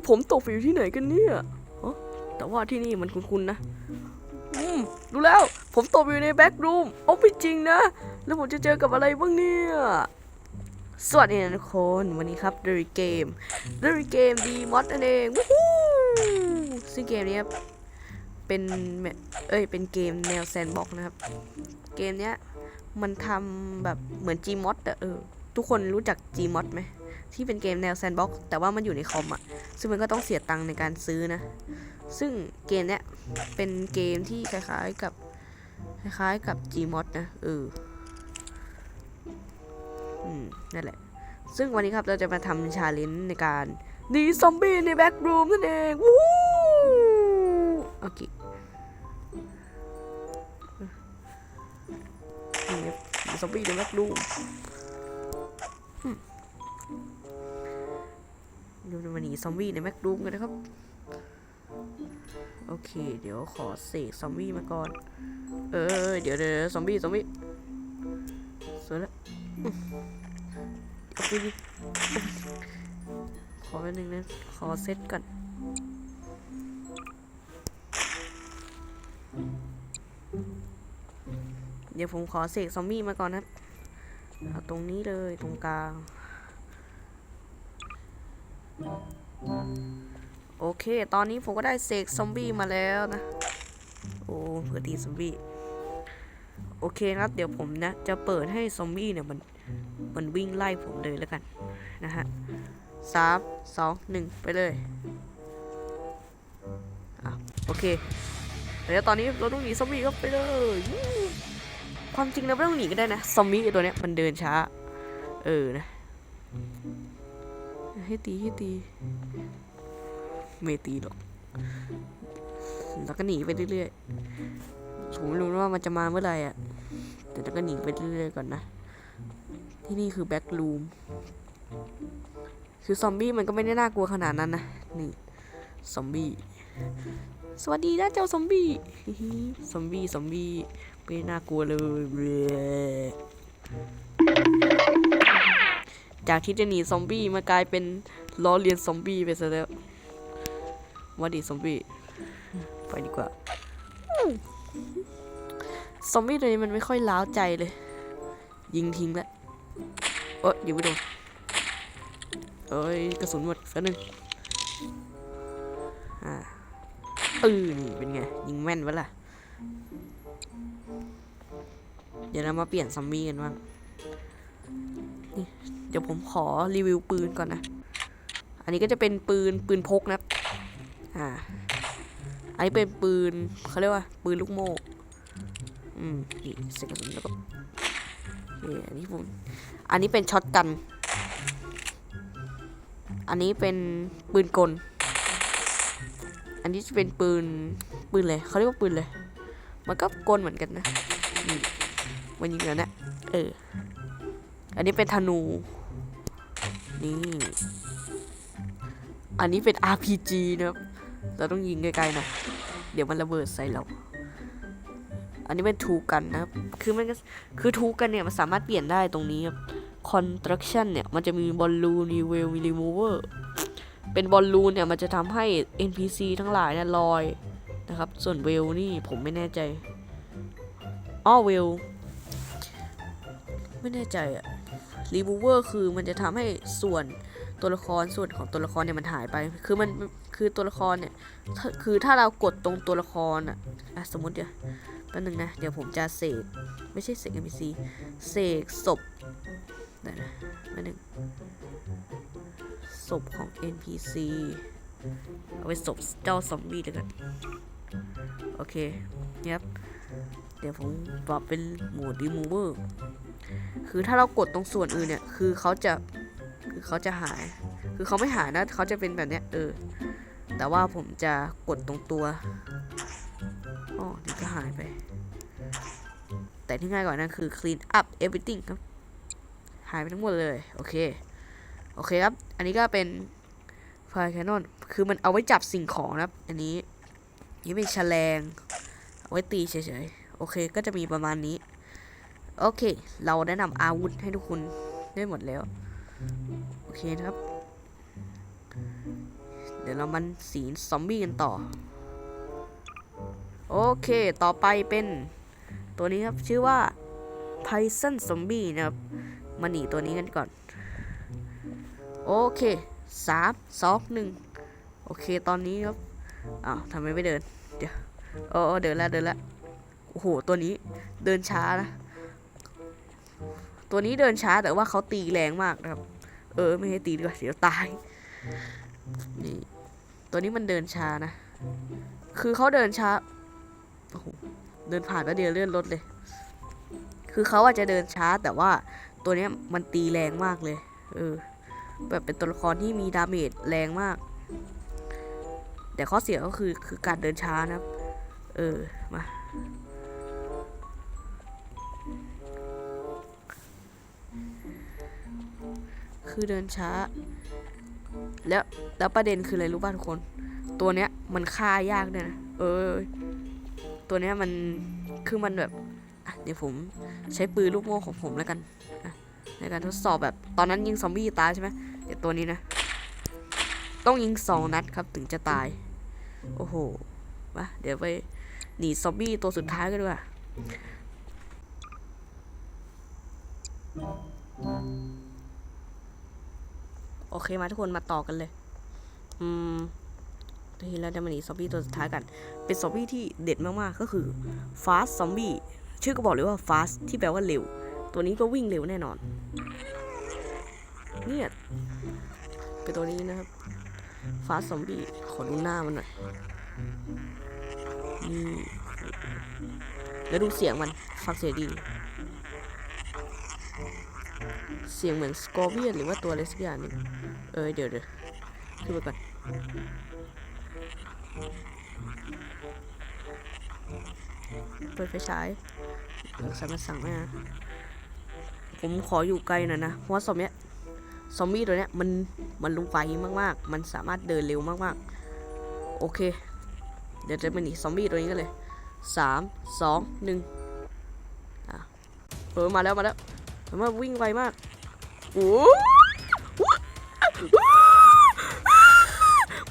นี่ผมตกไปอยู่ที่ไหนกันเนี่ยแต่ว่าที่นี่มันคุ้นๆนะ อืมดูแล้ว ผมตกอยู่ในแบ็กรูมโอ้ไม่จริงนะ แล้วผมจะเจอกับอะไรบ้างเนี่ย สวัสดีนะทุกคนวันนี้ครับ The Game The Game D Mod นั่นเองวู้ฮู้ซึ่งเกมนี้เป็นเอ้ยเป็นเกมแนวแซนบ็อกนะครับ เกมเนี้ยมันทำแบบเหมือน Gmod อะเออ ทุกคนรู้จัก Gmod ไหม ที่เป็นเกมแนวแซนด์บ็อกซ์แต่ว่ามันอยู่ในคอมอะซึ่งมันก็ต้องเสียตังค์ในการซื้อนะ ซึ่งเกมเนี้ยเป็นเกมที่คล้ายๆกับคล้ายๆกับ Gmod นะเอออืมนั่นแหละ ซึ่งวันนี้ครับเราจะมาทำชาเลนจ์ในการหนีซอมบี้ในแบ็กรูมนั่นเองวู้โอเคหนีซอมบี้ในแบ็กรูม เราจะมาหนีซอมบี้ในแบ็กรูมกันนะครับ โอเค เดี๋ยวขอเสกซอมบี้มาก่อน เออ เดี๋ยวเดี๋ยวซอมบี้ซอมบี้สวยแล้วอืมเอาไปดิขอแป๊บนึงนะ ขอเซตก่อนเดี๋ยวผมขอเสกซอมบี้มาก่อนนะเอาตรงนี้เลยตรงกลาง โอเค ตอนนี้ผมก็ได้เสกซอมบี้มาแล้วนะ โอ้เพื่อตีซอมบี้ โอเคครับเดี๋ยวผมนะ จะเปิดให้ซอมบี้เนี่ยมันมันวิ่งไล่ผมเลยแล้วกันนะฮะสามสองหนึ่งไปเลยอะโอเคเดี๋ยวตอนนี้เราต้องหนีซอมบี้ก็ไปเลย ความจริงเราไม่ต้องหนีก็ได้นะ ซอมบี้ตัวเนี้ยมันเดินช้า เออนะ ให้ตีให้ตี ไม่ตีหรอก แล้วก็หนีไปเรื่อยๆผมไม่รู้ว่ามันจะมาเมื่อไหร่อะ แต่แล้วก็หนีไปเรื่อยๆก่อนนะ ที่นี่คือแบ็กรูม คือซอมบี้มันก็ไม่ได้น่ากลัวขนาดนั้นนะ นี่ ซอมบี้ สวัสดีนะเจ้าซอมบี้ ซอมบี้ ซอมบี้ไม่น่ากลัวเลยเว้ย จากที่จะหนีซอมบี้มากลายเป็นล้อเลียนซอมบี้ไปซะแล้วว่าดีซอมบี้ไปดีกว่าซอมบี้ตัวนี้มันไม่ค่อยล้าวใจเลย ยิงทิ้งแล้วเอ้ยยิงไม่โดนเอ้ยกระสุนหมดแป๊บนึงอ่าเออนี่เป็นไง ยิงแม่นวะล่ะ เดี๋ยวเรามาเปลี่ยนซอมบี้กันบ้าง เดี๋ยวผมขอรีวิวปืนก่อนนะ อันนี้ก็จะเป็นปืนปืนพกนะอ่า อันนี้เป็นปืนเขาเรียกว่า ปืนลูกโม่ อืมนี่เสกกระสุนแล้วก็โอเอันนี้ผมอันนี้เป็นช็อตกัน อันนี้เป็นปืนกล อันนี้จะเป็นปืนปืนเลยเขาเรียกว่าปืนเลย มันก็กลเหมือนกันนะมันยิงแล้วนี่ยเออ อันนี้เป็นธนู นี่ อันนี้เป็น RPG นะครับ เราต้องยิงไกลๆหนะ เดี๋ยวมันระเบิดใส่เรา อันนี้เป็นทูกันนะครับ คือมันก็คือทูกันเนี่ยมันสามารถเปลี่ยนได้ตรงนี้ครับ construction เนี่ยมันจะมีบอลลูนมีเวลมีรีมูเวอร์เป็นบอลลูนเนี่ยมันจะทำให้ NPC ทั้งหลายเนี่ยลอยนะครับ ส่วนเวลนี่ผมไม่แน่ใจอ้อเวลไม่แน่ใจอะ รีมูเวอร์คือมันจะทำให้ส่วนตัวละครส่วนของตัวละครเนี่ยมันหายไป คือมันคือตัวละครเนี่ยคือถ้าเรากดตรงตัวละครอะอะสมมติเดี๋ยวแป๊บนึงนะ เดี๋ยวผมจะเสกไม่ใช่เสกเสกศพเดี๋ยวนะแป๊บนึงศพของ NPC เอาไปศพเจ้าซอมบี้ด้วยกัน โอเคเนี่ยครับเดี๋ยวผมปรับเป็นโหมด remover คือถ้าเรากดตรงส่วนอื่นเนี่ย คือเขาจะคือเขาจะหาย คือเขาไม่หายนะเขาจะเป็นแบบเนี้ยเออ แต่ว่าผมจะกดตรงตัวอ๋อนี่ก็หายไป แต่ที่ง่ายกว่านั้นคือ clean up everything ครับ หายไปทั้งหมดเลย โอเค โอเคครับ อันนี้ก็เป็น fire cannon คือมันเอาไว้จับสิ่งของนะครับ อันนี้นี่เป็นแฉลง เอาไว้ตีเฉยๆ โอเค ก็จะมีประมาณนี้ โอเค เราแนะนำอาวุธให้ทุกคนได้หมดแล้ว โอเคครับ เดี๋ยวเรามันสีซอมบี้กันต่อ โอเค ต่อไปเป็นตัวนี้ครับ ชื่อว่า Python Zombie นะครับ มาหนีตัวนี้กันก่อน โอเคสามสองหนึ่งโอเค ตอนนี้ครับ อ้าวทำไมไม่เดิน เดี๋ยวโอ้เดินแล้วเดินแล้วโอ้โห ตัวนี้เดินช้านะ ตัวนี้เดินช้าแต่ว่าเขาตีแรงมากนะครับ เออไม่ให้ตีดีกว่าเดี๋ยวตาย นี่ ตัวนี้มันเดินช้านะ คือเขาเดินช้า โอ้โห เดินผ่านแล้วเดียวเลื่อนรถเลย คือเขาอาจจะเดินช้าแต่ว่าตัวนี้มันตีแรงมากเลย เออ แบบเป็นตัวละครที่มีดาเมจแรงมาก แต่ข้อเสียก็คือคือการเดินช้านะครับ เออ มา คือเดินช้า แล้วแล้วประเด็นคืออะไรรู้ป่ะทุกคน ตัวเนี้ยมันฆ่ายากเนี่ยนะเออ ตัวเนี้ยมันคือมันแบบเดี๋ยวผมใช้ปืนลูกโม่ของผมแล้วกันในการทดสอบแบบตอนนั้นยิงซอมบี้ตายใช่ไหมเดี๋ยวตัวนี้นะ ต้องยิงสองนัดครับถึงจะตาย โอ้โหมาเดี๋ยวไปหนีซอมบี้ตัวสุดท้ายกันดีกว่า โอเคมาทุกคนมาต่อกันเลย อืมทีแล้วจะมาหนีซอมบี้ตัวสุดท้ายกัน เป็นซอมบี้ที่เด็ดมากๆ ก็คือ fast zombie ชื่อก็บอกเลยว่า fast ที่แปลว่าเร็ว ตัวนี้ก็วิ่งเร็วแน่นอน เนี่ย เป็นตัวนี้นะครับ fast zombie ขอดูหน้ามันหน่อยนี่แล้วดูเสียงมัน ฟังเสียงดี เสียงเหมือนสกอร์เบียนหรือว่าตัวอะไรสักอย่างนึงเออเดี๋ยวเดี๋ยวขึ้นไปก่อนเปิดไฟฉายสามารถสั่งได้นะผมขออยู่ไกลหน่อยนะ เพราะว่าซอมเนี้ยซอมบี้ตัวเนี้ยมันมันลุกไวมากๆ มันสามารถเดินเร็วมากๆ โอเค เดี๋ยวจะมาหนีซอมบี้ตัวนี้กันเลยสามสองหนึ่งอะเออมาแล้วมาแล้วมันมาวิ่งไวมาก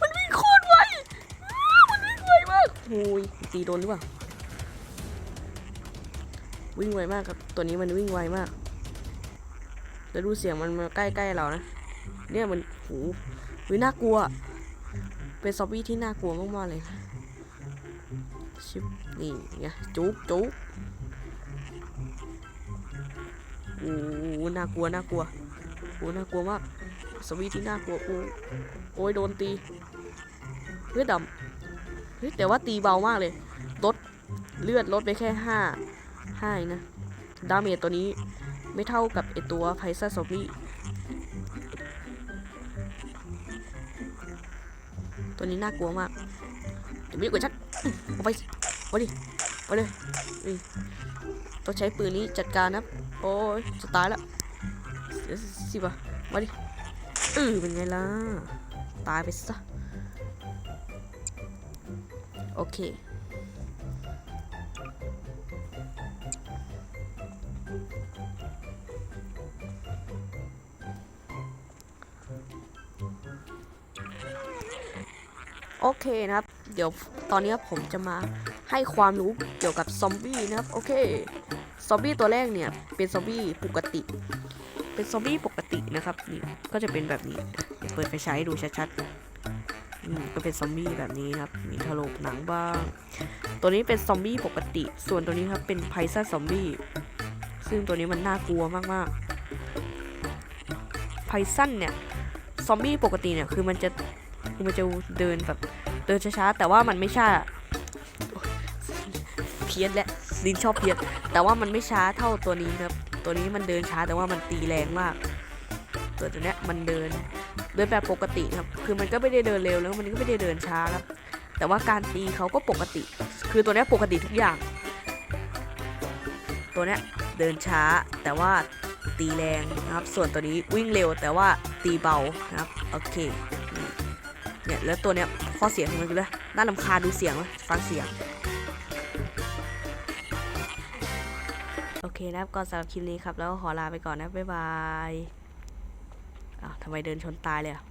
มันวิ่งโคตรไวมันวิ่งไวมากโอ้ยตีโดนหรือเปล่า วิ่งไวมากครับ ตัวนี้มันวิ่งไวมากแล้วดูเสียงมันมาใกล้ๆเรานะ เนี่ยมันโหวิน่ากลัว เป็นซอมบี้ที่น่ากลัวมากๆเลย ชิบนี่ไงจุ๊บจุ๊บโอ้น่ากลัว น่ากลัว โอ้น่ากลัวมากซอมบี้ที่น่ากลัวโอ้โอ้ยโดนตีเลือดดำเฮ้ยแต่ว่าตีเบามากเลยลดเลือดลดไปแค่ห้าห้านะดาเมจตัวนี้ไม่เท่ากับไอตัวไพซ่าซอมบี้ตัวนี้น่ากลัวมากเดี๋ยวมีกว่าชัดเอาไปเอาดิเอาเลยต้องใช้ปืนนี้จัดการนะโอ้ยจะตายแล้ว สิบะมาดิเออเป็นไงล่ะ ตายไปซะ โอเค โอเคนะครับ เดี๋ยวตอนนี้ผมจะมาให้ความรู้เกี่ยวกับซอมบี้นะครับ โอเค ซอมบี้ตัวแรกเนี่ย เป็นซอมบี้ปกติ เป็นซอมบี้ปกตินะครับนี่ก็จะเป็นแบบนี้เดี๋ยวเปิดไฟฉายให้ดูชัดๆอืมก็เป็นซอมบี้แบบนี้ครับ มีถลกหนังบ้าง ตัวนี้เป็นซอมบี้ปกติ ส่วนตัวนี้ครับเป็นไพซ่าซอมบี้ซึ่งตัวนี้มันน่ากลัวมากๆไพซันเนี่ยซอมบี้ปกติเนี่ยคือมันจะคือมันจะเดินแบบเดินช้าๆแต่ว่ามันไม่ช้าเพี้ยนและลินชอบเพี้ยนแต่ว่ามันไม่ช้าเท่าตัวนี้ครับ ตัวนี้มันเดินช้าแต่ว่ามันตีแรงมาก ตัวตัวเนี้ยมันเดินเดินแบบปกติครับ คือมันก็ไม่ได้เดินเร็วแล้วมันก็ไม่ได้เดินช้าครับ แต่ว่าการตีเขาก็ปกติ คือตัวเนี้ยปกติทุกอย่าง ตัวเนี้ยเดินช้าแต่ว่าตีแรงนะครับ ส่วนตัวนี้วิ่งเร็วแต่ว่าตีเบานะครับโอเคเนี่ยแล้วตัวเนี้ยข้อเสียของมันคืออะไรน่าลำคาดูเสียงไหมฟังเสียง เคนะครับก่อนสำหรับคลิปนี้ครับ แล้วขอลาไปก่อนนะ บ๊ายบายอ้าวทำไมเดินชนตายเลยอะ